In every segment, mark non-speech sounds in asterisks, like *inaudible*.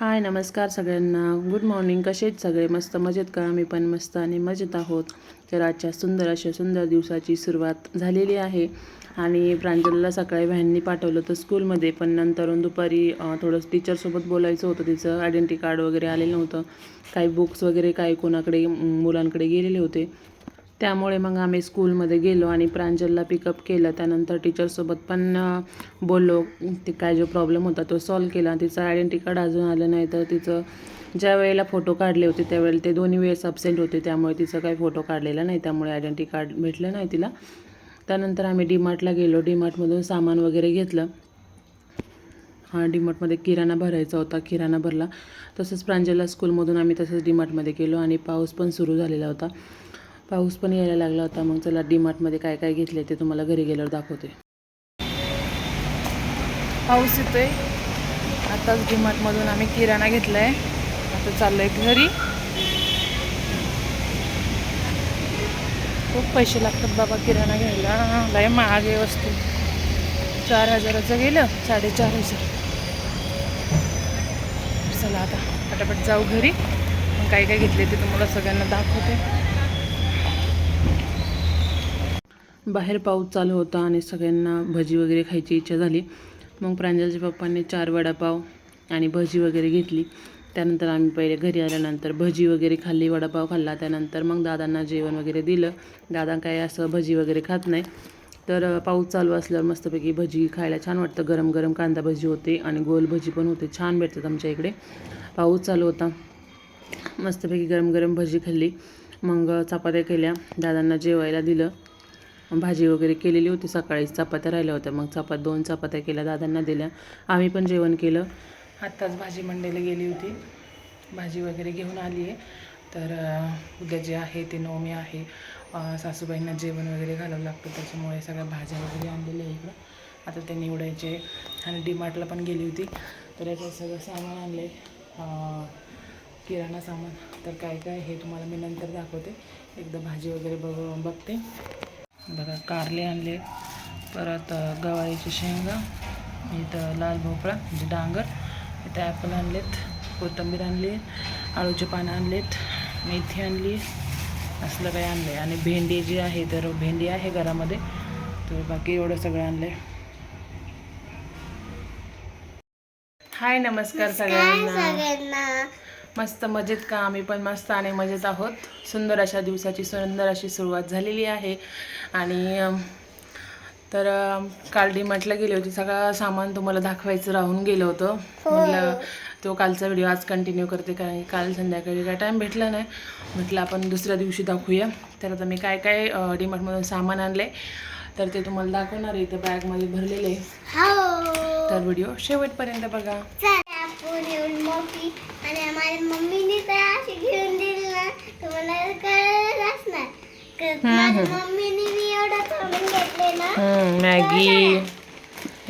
हाय नमस्कार सगळ्यांना. Good morning कसे आहेत सगळे? मस्त मजेत का? आम्ही पण मस्त आणि मजेत आहोत. तर आजच्या सुंदर अशा सुंदर दिवसाची सुरुवात झालेली आहे. आणि प्रांजलला सकाळी व्हॅननी पाठवलं होतं स्कूलमध्ये पण नंतरून दुपारी थोडंसं थोडं टीचरसोबत बोलायचं होतं तिचं. आयडेंटी कार्ड वगैरे आलेलं नव्हतं. काही बुक्स वगैरे काही कोणाकडे मुलांकडे गेलेले होते. त्यामुळे मग आम्ही स्कूलमध्ये गेलो आणि प्रांजलला पिकअप केलं. त्यानंतर टीचरसोबत पण बोललो ते काय जो प्रॉब्लेम होता तो सॉल्व केला. तिचं आयडेंटी कार्ड अजून आलं नाही तर तिचं ज्या वेळेला फोटो काढले होते त्यावेळेला ते दोन्ही वेळेस अब्सेंट होते. त्यामुळे तिचं काही फोटो काढलेला नाही. त्यामुळे आयडेंटी कार्ड भेटलं नाही तिला. त्यानंतर आम्ही डीमार्टला गेलो. डीमार्टमधून सामान वगैरे घेतलं. हा डीमार्टमध्ये किराणा भरायचा होता. किराणा भरला. तसंच प्रांजलला स्कूलमधून आम्ही तसंच डीमार्टमध्ये गेलो आणि पाऊस पण सुरू झालेला होता. पाऊस पण यायला लागला होता मग चला डीमार्टमध्ये काय काय घेतले ते तुम्हाला घरी गेल्यावर दाखवते. पाऊस येतोय. आताच डीमार्टमधून आम्ही किराणा घेतला आहे आता चाललो आहे घरी. खूप पैसे लागतात बाबा किराणा घ्यायला. लय महाग आहे वस्तू. चार हजाराचं गेलं साडेचार हजार. चला आता पटापट जाऊ घरी. मग काय काय घेतले ते तुम्हाला सगळ्यांना दाखवते. बाहेर पाऊस चालू होता आणि सगळ्यांना भजी वगैरे खायची इच्छा झाली. मग प्रांजलच्या पप्पांनी चार वडापाव आणि भजी वगैरे घेतली. त्यानंतर आम्ही पहिले घरी आल्यानंतर भजी वगैरे खाल्ली वडापाव खाल्ला. त्यानंतर मग दादांना जेवण वगैरे दिलं. दादा काय असं भजी वगैरे खात नाही. तर पाऊस चालू असल्यावर मस्तपैकी भजी खायला छान वाटतं. गरम गरम कांदा भजी होते आणि गोल भजी पण होते. छान भेटतात आमच्या इकडे. पाऊस चालू होता. मस्तपैकी गरम गरम भजी खाल्ली. मग चपात्या केल्या. दादांना जेवायला दिलं. भाजी वगैरे केलेली होती. सकाळी चपात्या राहिल्या होत्या. मग चपात दोन चपात्या केल्या दादांना दिल्या. आम्ही पण जेवण केलं. आत्ताच भाजी मंडईला गेली होती. भाजी वगैरे घेऊन आली आहे. तर उद्या जे आहे ते नवमी आहे. सासूबाईंना जेवण वगैरे घालावं लागतं. त्याच्यामुळे सगळ्या भाज्या वगैरे आणलेल्या आहे इकडं. आता ते निवडायचे आणि डीमार्टला पण गेली होती. तर याचं सगळं सामान आणले किराणा सामान. तर काय काय हे तुम्हाला मी नंतर दाखवते. एकदा भाजी वगैरे बघ बघते. बघा कारले आणले. परत गवारीची शेंगा इथं लाल भोपळा म्हणजे डांगर. इथं ॲपल आणलेत कोथिंबीर आणली आळूचे पानं आणलेत मेथी आणली असलं काही आणलं आहे आणि भेंडी जी आहे तर भेंडी आहे घरामध्ये. तर बाकी एवढं सगळं आणलं आहे हाय नमस्कार सगळ्यांना. मस्त मजेत का? आम्ही पण मस्त आणि मजेत आहोत. सुंदर अशा दिवसाची सुंदर अशी सुरुवात झालेली आहे. आणि तर अम, काल डीमार्टला गेली होती. सगळं सामान तुम्हाला दाखवायचं राहून गेलं होतं. म्हटलं तो कालचा व्हिडिओ आज कंटिन्यू करते कारण काल संध्याकाळी काय टाईम भेटला नाही. म्हटलं आपण दुसऱ्या दिवशी दाखवूया. तर आता मी काय काय डीमार्टमधून सामान आणले तर ते तुम्हाला दाखवणार आहे. इथं बॅगमध्ये भरलेले. आहे. हो. तर व्हिडिओ शेवटपर्यंत बघा. आणि माझ्या मम्मीने तर अशी घेऊन दिली ना मला कळलंच नाही क- माझ्या मम्मीने मी एवढं थांबून घेतले ना हम्म, मॅगी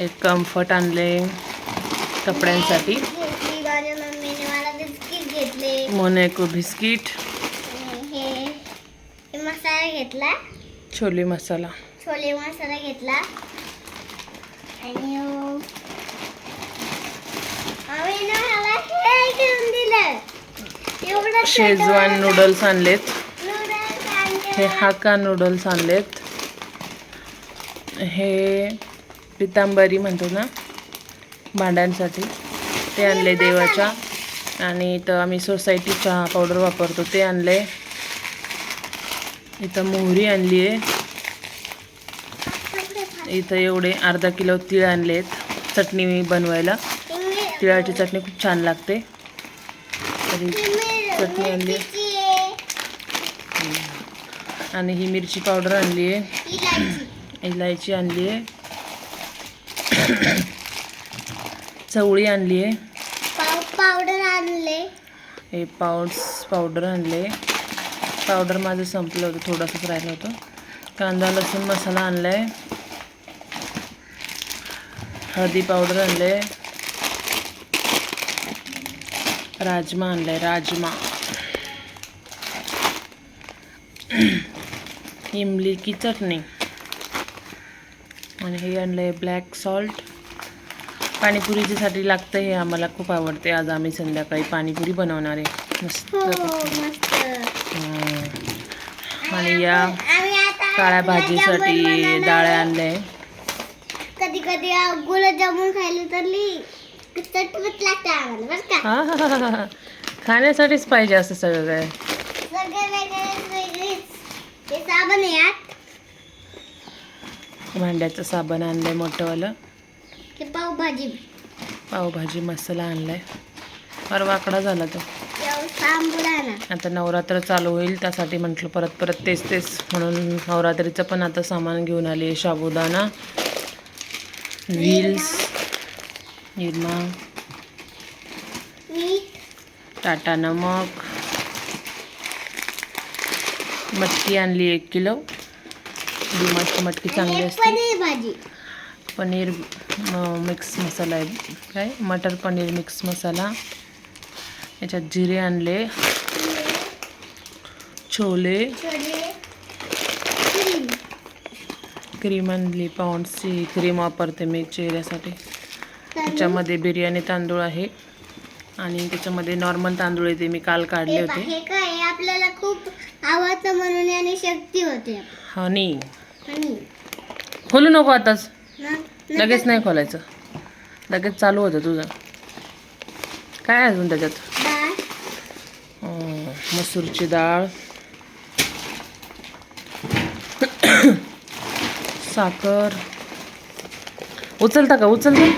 एक कम्फर्ट आणले कपड्यांसाठी. घेतली माझ्या मम्मीने मला बिस्किट घेतले. Monaco biscuit. हे हे मसाला घेतला. छोले मसाला. छोले मसाला घेतला. आणि अं, मम्मीने मला हे घेऊन दिलं एवढं शेजवान नूडल्स आणलेत. हे हाका नूडल्स आणलेत. हे पितांबरी म्हणतो ना भांड्यांसाठी. ते आणले देवाच्या. आणि इथं आम्ही सोसायटी चहा पावडर वापरतो ते आणले. इथं मोहरी आणली आहे. इथं एवढे अर्धा किलो तीळ आणलेत चटणी बनवायला. तिळाची चटणी खूप छान लागते. तरी चटणी आणली. आणि ही मिरची पावडर आणली आहे. इलायची आणली आहे. चवळी आणली आहे. पाव पावडर आणले. हे पाऊड्स पावडर आणले. पावडर माझं संपलं होतं थोडंसंच राहिलं होतं. कांदा लसूण मसाला आणला आहे हळदी पावडर आणले राजमा आणलाय राजमा. इमली की चटणी. आणि हे आणलं आहे ब्लॅक सॉल्ट पाणीपुरीच्यासाठी लागतं हे आम्हाला खूप आवडते. आज आम्ही संध्याकाळी पाणीपुरी बनवणार आहे. मस्त हो. आणि या काळ्या भाजीसाठी बनवणार. डाळ्या आहे. कधी कधी गुलाबजामुन खायला तर हा हा, हा, हा. खाण्यासाठीच पाहिजे असं सगळं. काय हे साबण आहे यात. भांड्याचं साबण आणलंय मोठंवालं. हे पावभाजी. पावभाजी मसाला आणलाय. फार वाकडा झाला तो. आता नवरात्र चालू होईल त्यासाठी म्हटलं परत परत तेच तेच म्हणून नवरात्रीचं पण आता सामान घेऊन आले साबुदाणा व्हील्स निरमा टाटा नमक मटकी आणली एक किलो. डिमाची मटकी चांगली असते. पनीर भाजी. पनीर अं, मिक्स मसाला आहे. काय? मटर पनीर मिक्स मसाला. याच्यात जिरे आणले. छोले. क्रीम आणली पाऊंडची क्रीम वापरते मी चेहऱ्यासाठी. त्याच्यामध्ये बिर्याणी तांदूळ आहे. आणि त्याच्यामध्ये नॉर्मल तांदूळ आहे ते मी काल काढले होते. आपल्याला खूप आवडतं म्हणून याने शक्ती होते. हनी आणि खोलू नको आताच. न- लगेच नाही खोलायचं. लगेच चालू होतं तुझं. काय आहे अजून त्याच्यात? डाळ. अं, मसूरची डाळ. साखर. उचलता का? उचलता हे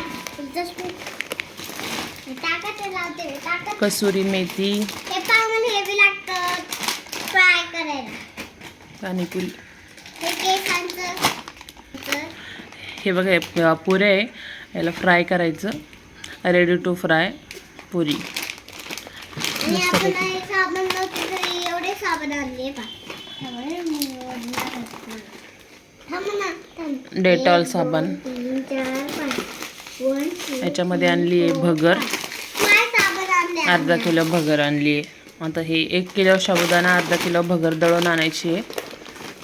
लावते हे कसुरी मेथी. हे पाहून हेवी लागतं फ्राय करायला पाणीपुरी. हे केसांचं. हे बघा हे पुरे आहे. याला फ्राय करायचं. Ready to fry puri. आणि आपण हे साबण नव्हते तरी एवढे साबण आणले पा थांब ना थांब. डेटॉल एक, साबण. तीन चार पाच. याच्यामध्ये आणली आहे भगर. काय साबण आणले अर्धा किलो भगर आणली आहे. आता हे एक किलो साबुदाणा अर्धा किलो भगर दळून आणायची आहे.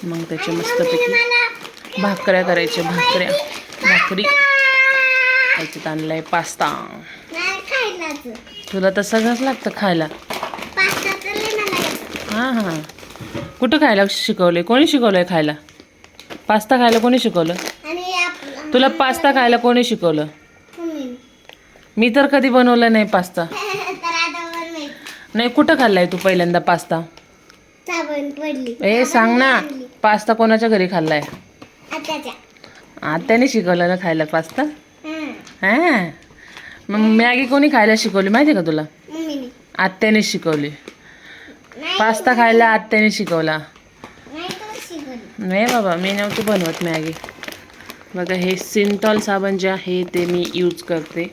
मग त्याचे मस्तपैकी भाकऱ्या करायच्या भाकऱ्या भाकरी. याच्यात आणलाय पास्ता. नाही खायलाच तुला तर सगळंच लागतं खायला? पास्ता. हां हां. कुठं खायला शिकवलंय? कोणी शिकवलंय खायला? पास्ता खायला कोणी शिकवलं? तुला पास्ता खायला कोणी शिकवलं. मी तर कधी बनवलं नाही पास्ता. *laughs* नाही कुठं खाल्लाय तू पहिल्यांदा पास्ता? साबण पडली ए सांग ना पास्ता कोणाच्या घरी खाल्लाय? आताच्या आत्याने शिकवलं ना खायला पास्ता? हं. हां. मग मॅगी कोणी खायला शिकवली माहिती आहे का तुला? मम्मीने. आत्याने शिकवली. नाही पास्ता खायला आत्याने शिकवला. नाही तो शिकवली. नाही बाबा मी नव्हती बनवत मॅगी. बघा हे सिंटॉल साबण जे आहे ते मी यूज करते.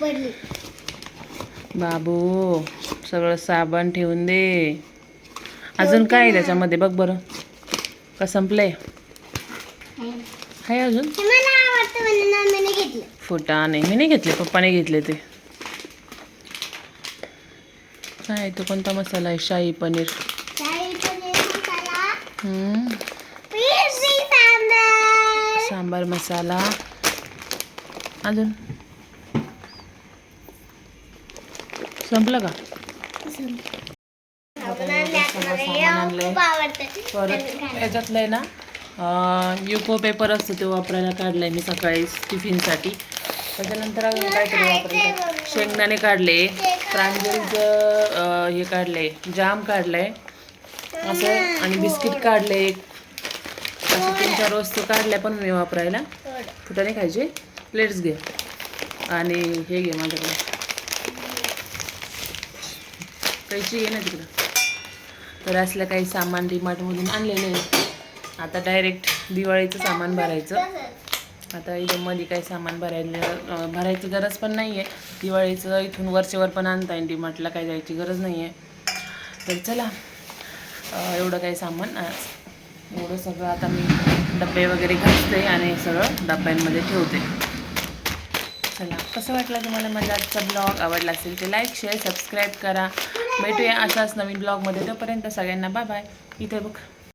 पडली. बाबू सगळं साबण ठेवून दे. अजून काय आहे त्याच्यामध्ये? बघ बरं. का संपलंय? आहे अजून? फुटा नाही. मी नाही घेतले पप्पाने घेतले ते. काय आहे तो कोणता मसाला आहे? शाही पनीर. सांबार मसाला. अजून? संपलं का? परत याच्यातलं आहे ना युको पेपर असतो तो वापरायला काढलाय मी सकाळी टिफिनसाठी. त्याच्यानंतर अजून काहीतरी वापरायचं शेंगदाणे काढले प्रांजलचं हे हे आहे जाम काढलंय. असं आणि बिस्किट काढले. एक असं तीन चार वस्तू काढल्या पण मी वापरायला. कुठं नाही खायचे? प्लेट्स घे. आणि हे घे माझ्याकडे. कैची ये ना तिकडं. तर असलं काही सामान डीमार्टमधून आणलेलं आहे. आता डायरेक्ट दिवाळीचं सामान भरायचं. आता इथं मध्ये काही सामान भरायला भरायची गरज पण नाही आहे दिवाळीचं इथून वरचेवर पण आणता येईल डीमार्टला काही जायची गरज नाही आहे तर चला एवढं काही सामान एवढं सगळं आता मी डबे वगैरे घासते आणि सगळं डब्यांमध्ये ठेवते. चला. कसं वाटलं तुम्हाला माझा आजचा ब्लॉग आवडला असेल ते लाईक शेअर सबस्क्राईब करा. भेटूया अशाच नवीन ब्लॉगमध्ये तोपर्यंत सगळ्यांना बाय बाय इथे बघ.